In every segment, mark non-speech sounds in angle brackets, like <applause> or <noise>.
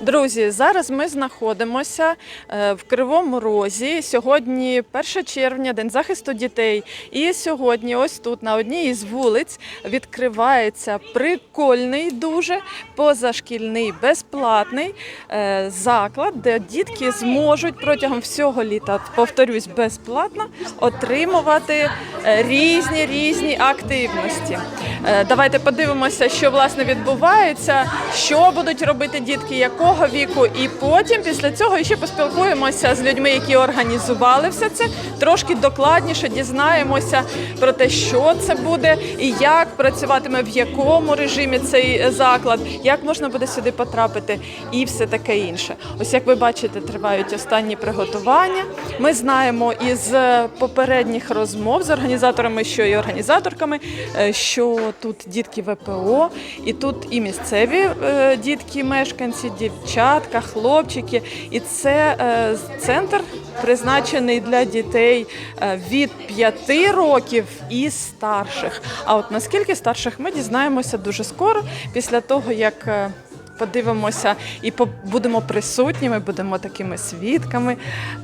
Друзі, зараз ми знаходимося е, в Кривому Розі. Сьогодні 1 червня, День захисту дітей. І сьогодні, ось тут, на одній із вулиць, відкривається прикольний, дуже позашкільний безплатний е, заклад, де дітки зможуть протягом всього літа, повторюсь, безплатно отримувати е, різні різні активності. Давайте подивимося, що власне відбувається, що будуть робити дітки, якого віку, і потім після цього ще поспілкуємося з людьми, які організували все це. Трошки докладніше дізнаємося про те, що це буде і як працюватиме, в якому режимі цей заклад, як можна буде сюди потрапити, і все таке інше. Ось як ви бачите, тривають останні приготування. Ми знаємо із попередніх розмов з організаторами, що і організаторками, е, що тут дітки ВПО, і тут і місцеві е, дітки, мешканці, дівчатка, хлопчики. І це е, центр призначений для дітей е, від 5 років і старших. А от наскільки старших ми дізнаємося дуже скоро, після того як. е, Подивимося і будемо присутніми, будемо такими свідками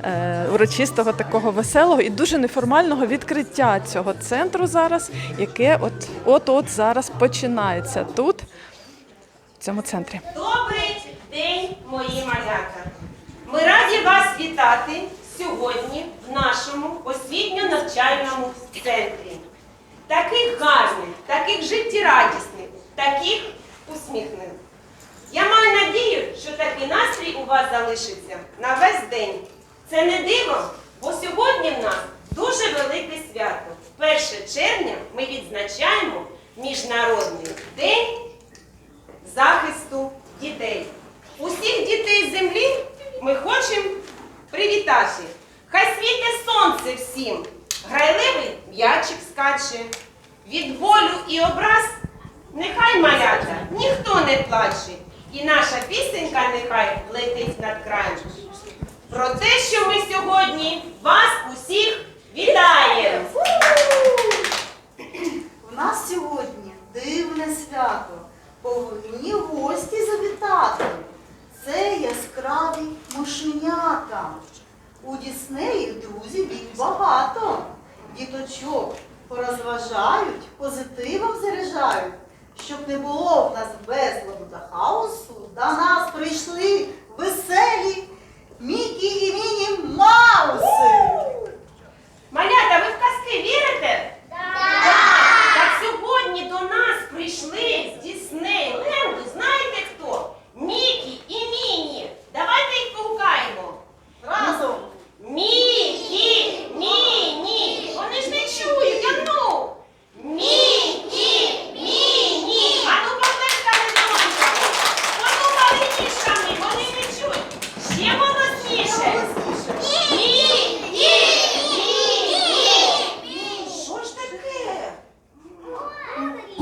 е, урочистого такого веселого і дуже неформального відкриття цього центру зараз, яке от от от зараз починається тут, в цьому центрі. День, мої малята! Ми раді вас вітати сьогодні в нашому освітньо-навчальному центрі. Таких гарних, таких життєрадісних, таких усміхнених. Я маю надію, що такий настрій у вас залишиться на весь день. Це не диво, бо сьогодні в нас дуже велике свято. 1 червня ми відзначаємо Міжнародний день захисту дітей. Усіх дітей землі ми хочемо привітати. Хай світе сонце всім, грайливий м'ячик скаче. Від болю і образ нехай малята, ніхто не плаче. І наша пісенька нехай летить над краєм. Про те, що ми сьогодні вас усіх вітаємо! У нас сьогодні дивне свято. Повинні гості завітати. Це яскраві мушенята. У Діснеї друзів їх багато. Діточок порозважають, позитивом заряджають. Щоб не було в нас безладу та хаосу, до нас прийшли веселі Мікі і Міні Мауси. Малята, ви в казки вірите? Так сьогодні до нас прийшли з Діснейленду, знаєте хто? Мікі і Міні. Давайте їх погукаємо. Разом. Мікі, Міні. Вони ж не чують, а ну. Мікі, Міні. А ну поплескали долоньками. Потупали ніжками, вони не чують. Ще голосніше. Мікі, Міні. Що ж таке?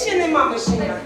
Ще нема мишенят.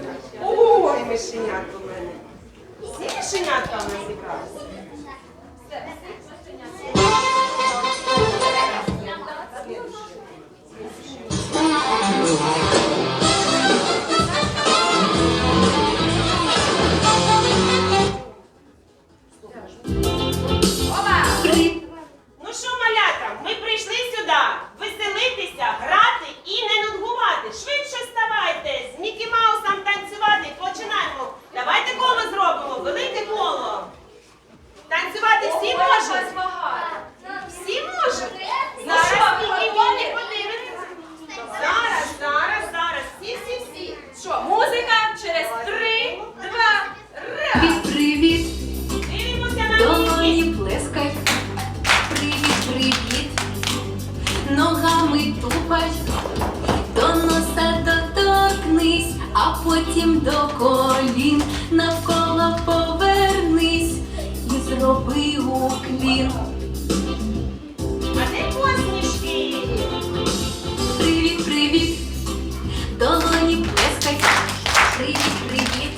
Привіт, привіт.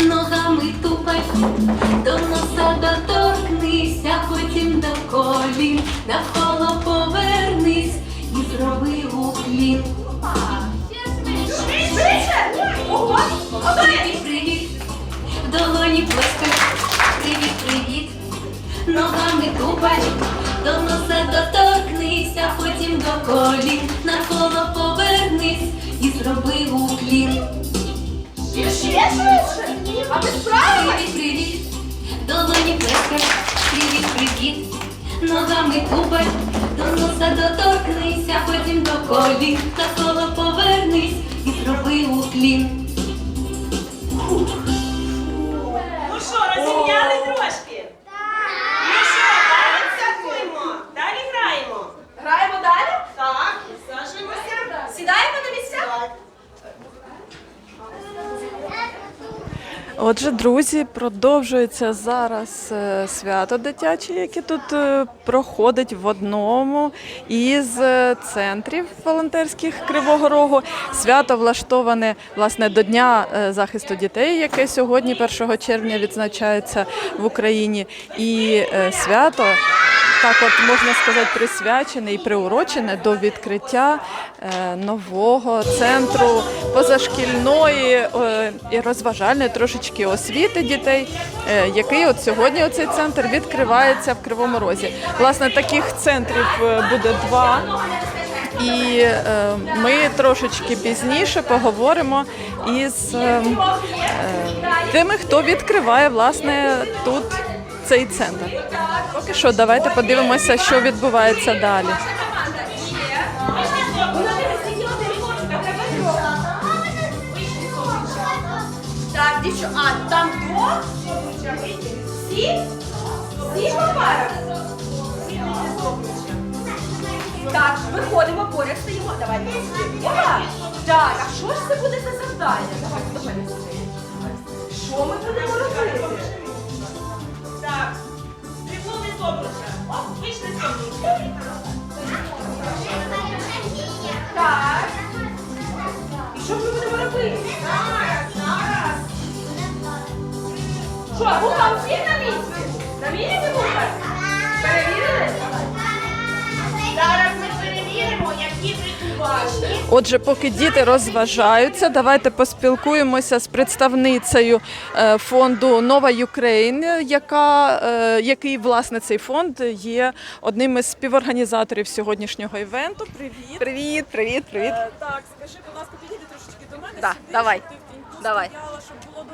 Ногами тупай. До носа доторкнись, а потім до колін. Навколо повернись і зроби уклін. Ого! Долоні плескай. Привіт, привіт. Ногами тупай. До носа доторкнись, а потім до колін. Навколо повернись і зроби уклін. Ще? Привіт, долоні плескай, привіт, привіт, ногами тупай, до носа доторкнися, потім до колін, коло повернись і зроби уклін. Отже, друзі, продовжується зараз е, свято дитяче, яке тут е, проходить в одному із е, центрів волонтерських Кривого Рогу. Свято влаштоване власне до Дня захисту дітей, яке сьогодні, 1 червня, відзначається в Україні. І свято так, от можна сказати, присвячене і приурочене до відкриття е, нового центру позашкільної е, і розважальної трошечки освіти дітей, е, який от сьогодні оцей центр відкривається в Кривому Розі. Власне, таких центрів буде два. І е, ми трошечки пізніше поговоримо із е, тими, хто відкриває власне тут цей центр. Поки що, давайте подивимося, що відбувається далі. Так, дівчо, а там хто? Всі? Всі? Так, виходимо, поряд стоїмо. Давайте. Опа! Так, а що ж це буде за завдання? Мене сюди. Що ми будемо робити? Вийшли з. Так. І що ж ми будемо робити? Зараз, зараз. Що, вуха у всіх на місці? На місці вуха? Перевірили? Зараз ми перевіримо, які. Отже, поки діти розважаються, давайте поспілкуємося з представницею е, фонду Нова Юкрейн, яка е, який власне цей фонд є одним із співорганізаторів сьогоднішнього івенту. Привіт, Привіт, привіт, привіт. Е, Так, скажи, будь ласка, підійди трошечки до мене. Да, сюди, давай, давай.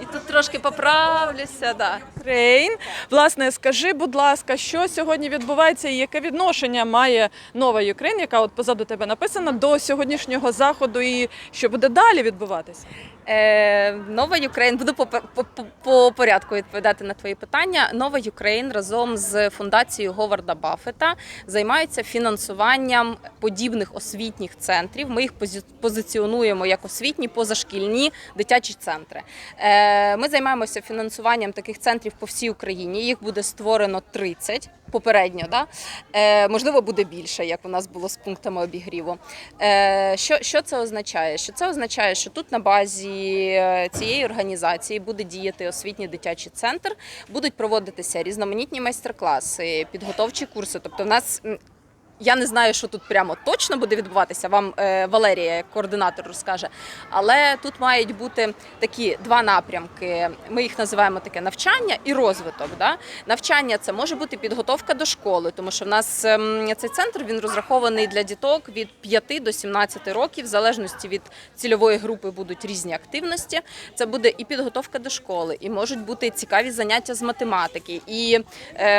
І тут трошки поправлюся, да. Крейн, Власне, скажи, будь ласка, що сьогодні відбувається і яке відношення має нова Україна, яка от позаду тебе написана, до сьогоднішнього заходу і що буде далі відбуватися? Е, Нова Юкрейн, буду по, по, по- по порядку відповідати на твої питання. Нова Юкрейн разом з фундацією Говарда Баффета займаються фінансуванням подібних освітніх центрів. Ми їх позиціонуємо як освітні позашкільні дитячі центри. Е, Ми займаємося фінансуванням таких центрів по всій Україні. Їх буде створено 30 попередньо. Да? Е, можливо, буде більше, як у нас було з пунктами обігріву. Що, що це означає? Що це означає, що тут на базі е, цієї організації буде діяти освітній дитячий центр, будуть проводитися різноманітні майстер-класи, підготовчі курси. Тобто, в нас. Я не знаю, що тут прямо точно буде відбуватися. Вам е, Валерія, координатор, розкаже. Але тут мають бути такі два напрямки. Ми їх називаємо таке навчання і розвиток. Да? Навчання це може бути підготовка до школи, тому що в нас ем, цей центр він розрахований для діток від 5 до 17 років, в залежності від цільової групи будуть різні активності. Це буде і підготовка до школи, і можуть бути цікаві заняття з математики, і е,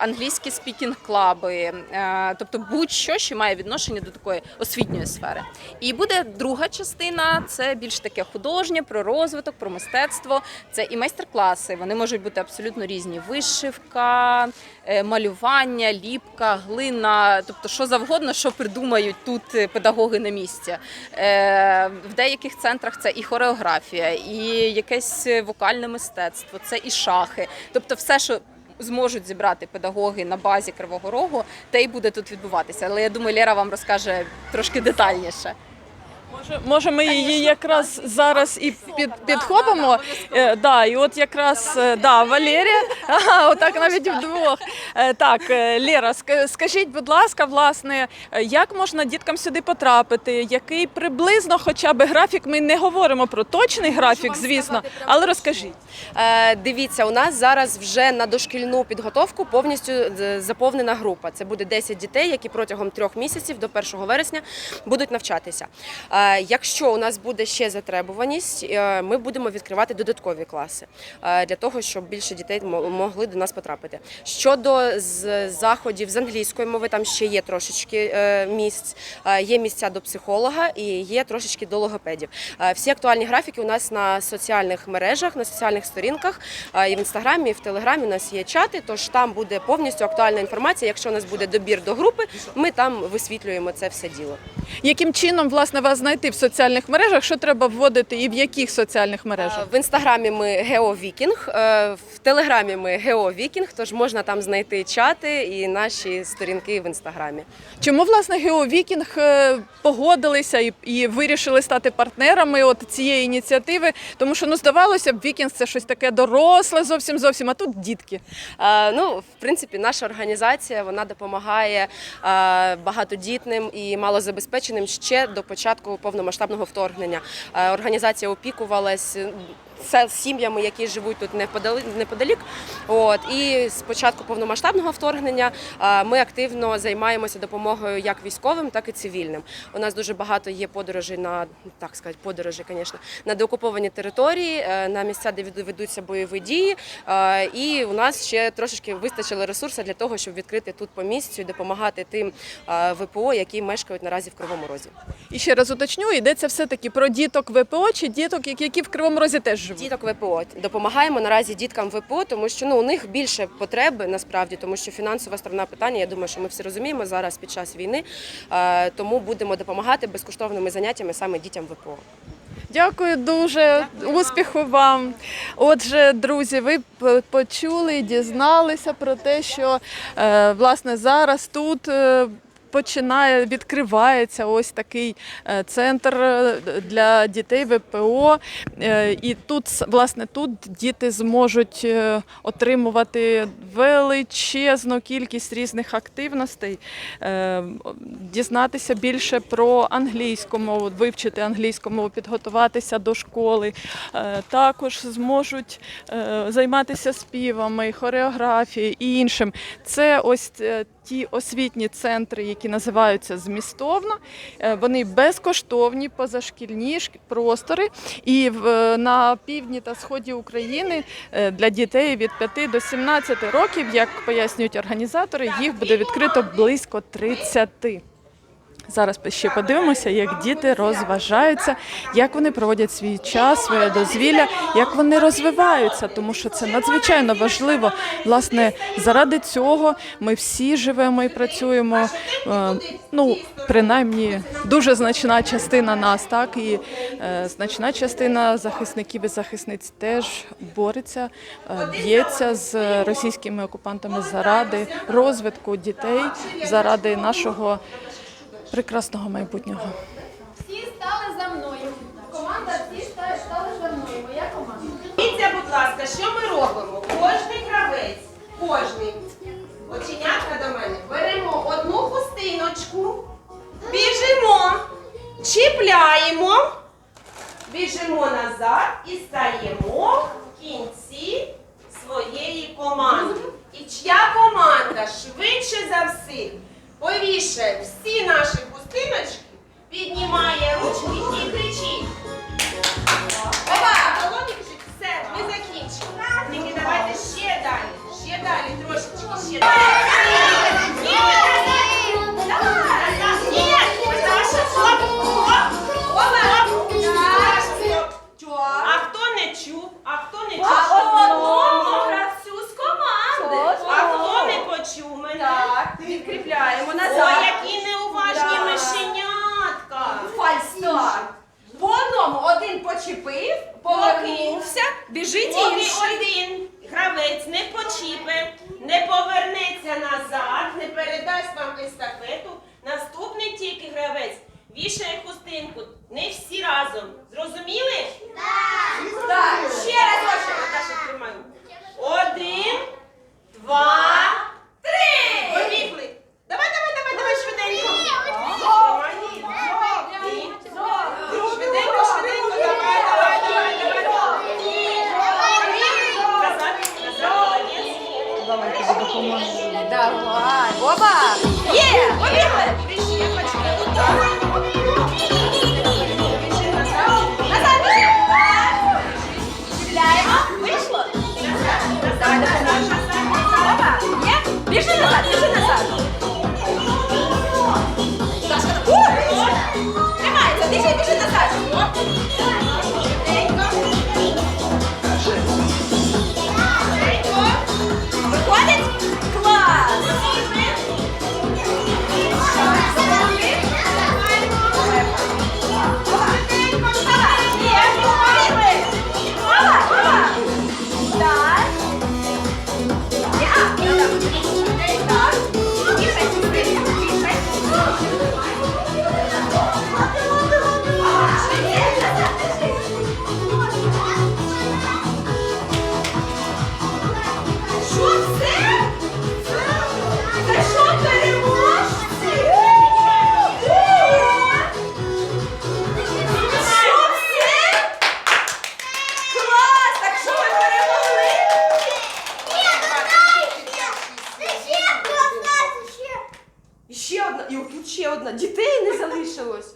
англійські спікінг-клаби, е, тобто будь-що, що має відношення до такої освітньої сфери. І буде друга частина це більш таке художнє, про розвиток, про мистецтво. Це і майстер-класи. Вони можуть бути абсолютно різні: вишивка, е, малювання, ліпка, глина, тобто що завгодно, що придумають тут е, педагоги на місці. Е, В деяких центрах це і хореографія, і якесь вокальне мистецтво, це і шахи. Тобто, все, що зможуть зібрати педагоги на базі Кривого Рогу, те й буде тут відбуватися. Але я думаю, Лера вам розкаже трошки детальніше. Може, може ми її якраз зараз і під, підхопимо? Е, да, і от якраз е, да, Валерія, <laughs> ага, отак навіть вдвох. Е, так, е, Лера, ска- скажіть, будь ласка, власне, е, як можна діткам сюди потрапити? Який приблизно хоча б графік? Ми не говоримо про точний графік, звісно, але розкажіть. Е, Дивіться, у нас зараз вже на дошкільну підготовку повністю е, заповнена група. Це буде 10 дітей, які протягом трьох місяців до 1 вересня будуть навчатися. Е, Якщо у нас буде ще затребуваність, е, ми будемо відкривати додаткові класи е, для того, щоб більше дітей могли до нас потрапити. Щодо заходів з англійської мови, там ще є трошечки е, місць, Е, є місця до психолога і є трошечки до логопедів. Е, Всі актуальні графіки у нас на соціальних мережах, на соціальних сторінках е, і в інстаграмі, і в телеграмі у нас є чати. Тож там буде повністю актуальна інформація. Якщо у нас буде добір до групи, ми там висвітлюємо це все діло. Яким чином власне вас знайти в соціальних мережах? Що треба вводити і в яких соціальних мережах? Е, В інстаграмі ми Геовікінг, е, в телеграмі ми Геовікінг, тож можна там знайти чати і наші сторінки в інстаграмі. Чому власне Геовікінг е, погодилися і, і вирішили стати партнерами от цієї ініціативи? Тому що ну здавалося б, Вікінг це щось таке доросле, зовсім зовсім. А тут дітки. Е, Ну, в принципі, наша організація вона допомагає е, багатодітним і малозабезпеченим ще до початку повномасштабного вторгнення. Е, Організація опікувалась. Це сім'ями, які живуть тут неподалік. От і з початку повномасштабного вторгнення ми активно займаємося допомогою як військовим, так і цивільним. У нас дуже багато є подорожей на так сказати, подорожі, звісно, на деокуповані території, е, на місця, де веду- ведуться бойові дії. І у нас ще трошечки вистачило ресурсів для того, щоб відкрити тут по місцю і допомагати тим ВПО, які мешкають наразі в Кривому Розі. І ще раз уточню, йдеться все-таки про діток ВПО чи діток, які в Кривому Розі теж живуть. Діток ВПО допомагаємо наразі діткам ВПО, тому що ну у них більше потреби насправді, тому що фінансова сторона питання. Я думаю, що ми всі розуміємо зараз під час війни. Е, Тому будемо допомагати безкоштовними заняттями саме дітям ВПО. Дякую дуже, успіху вам. Отже, друзі, ви почули дізналися про те, що е, власне зараз тут. Починає відкривається ось такий е, центр е, для дітей ВПО, Е, і тут власне тут діти зможуть отримувати величезну кількість різних активностей, дізнатися більше про англійську мову, вивчити англійську мову, підготуватися до школи. Також зможуть займатися співами, хореографією і іншим. Це ось ті освітні центри, які називаються змістовно. Е, Вони безкоштовні, позашкільні шк- простори. І в, на півдні та сході України е, для дітей від 5 до 17 років, як пояснюють організатори, їх буде відкрито близько 30. Зараз ще подивимося, як діти розважаються, як вони проводять свій час, своє дозвілля, як вони розвиваються, тому що це надзвичайно важливо. Власне, заради цього ми всі живемо і працюємо. Е, Ну, принаймні, дуже значна частина нас, так і е, значна частина захисників і захисниць теж бореться, е, б'ється з російськими окупантами заради розвитку дітей, заради нашого прекрасного майбутнього. Всі стали за мною. Команда всі ста- стали за мною. Моя команда. Дивіться, будь ласка, що ми робимо? Кожний гравець, кожний, оченятка до мене, беремо одну хустиночку, біжимо, чіпляємо, біжимо назад і стаємо в кінці своєї команди. І чия команда швидше за всіх повішає всі наші пустиночки, піднімає ручки і кричить. Ова, Колоні біжить, все, ми закінчили. Тільки давайте ще далі, ще далі, трошечки, ще далі. Ще одна. Дітей не залишилось.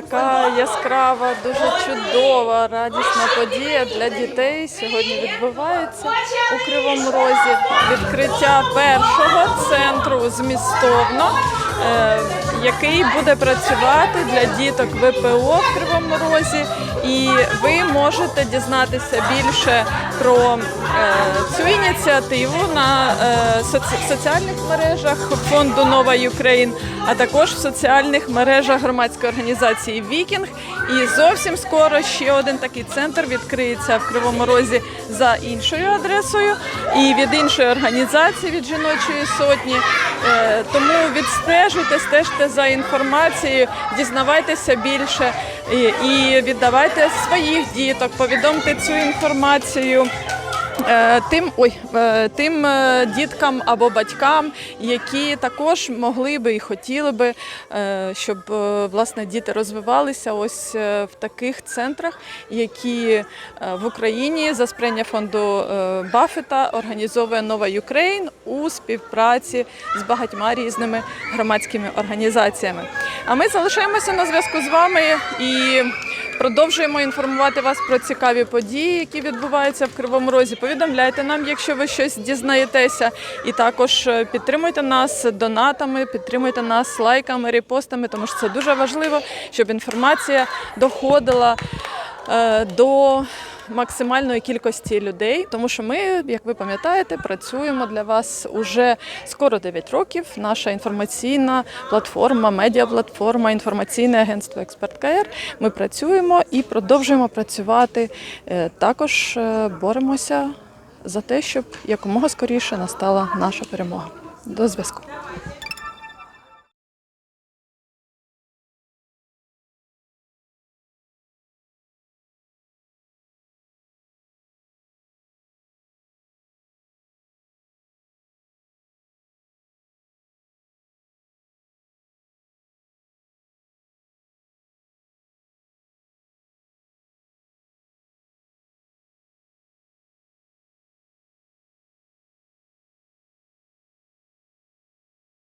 Така яскрава, дуже чудова, радісна подія для дітей. Сьогодні відбувається у Кривому Розі відкриття першого центру змістовно, е, який буде працювати для діток ВПО в Кривому Розі. І ви можете дізнатися більше про е, цю ініціативу на е, соці- соціальних мережах фонду Нова Юкрейн, а також в соціальних мережах громадської організації Вікінг. І зовсім скоро ще один такий центр відкриється в Кривому Розі за іншою адресою і від іншої організації від жіночої сотні. Е, Тому відстежуйте, стежте за інформацією, дізнавайтеся більше і віддавайте своїх діток, повідомте цю інформацію. Е, Тим ой, е, тим е, діткам або батькам, які також могли би і хотіли би, щоб власне діти розвивалися ось в таких центрах, які в Україні за сприяння фонду Баффета організовує Нова Юкрейн у співпраці з багатьма різними громадськими організаціями. А ми залишаємося на зв'язку з вами і продовжуємо інформувати вас про цікаві події, які відбуваються в Кривому Розі. Повідомляйте нам, якщо ви щось дізнаєтеся, і також е, підтримуйте нас донатами, підтримуйте нас лайками, репостами, тому що це дуже важливо, щоб інформація доходила е, до максимальної кількості людей, тому що ми, як ви пам'ятаєте, працюємо для вас уже скоро 9 років. Наша інформаційна платформа, медіаплатформа, інформаційне агентство Експерт КР. Ми працюємо і продовжуємо працювати. Е, Також е, боремося за те, щоб якомога скоріше настала наша перемога. До зв'язку.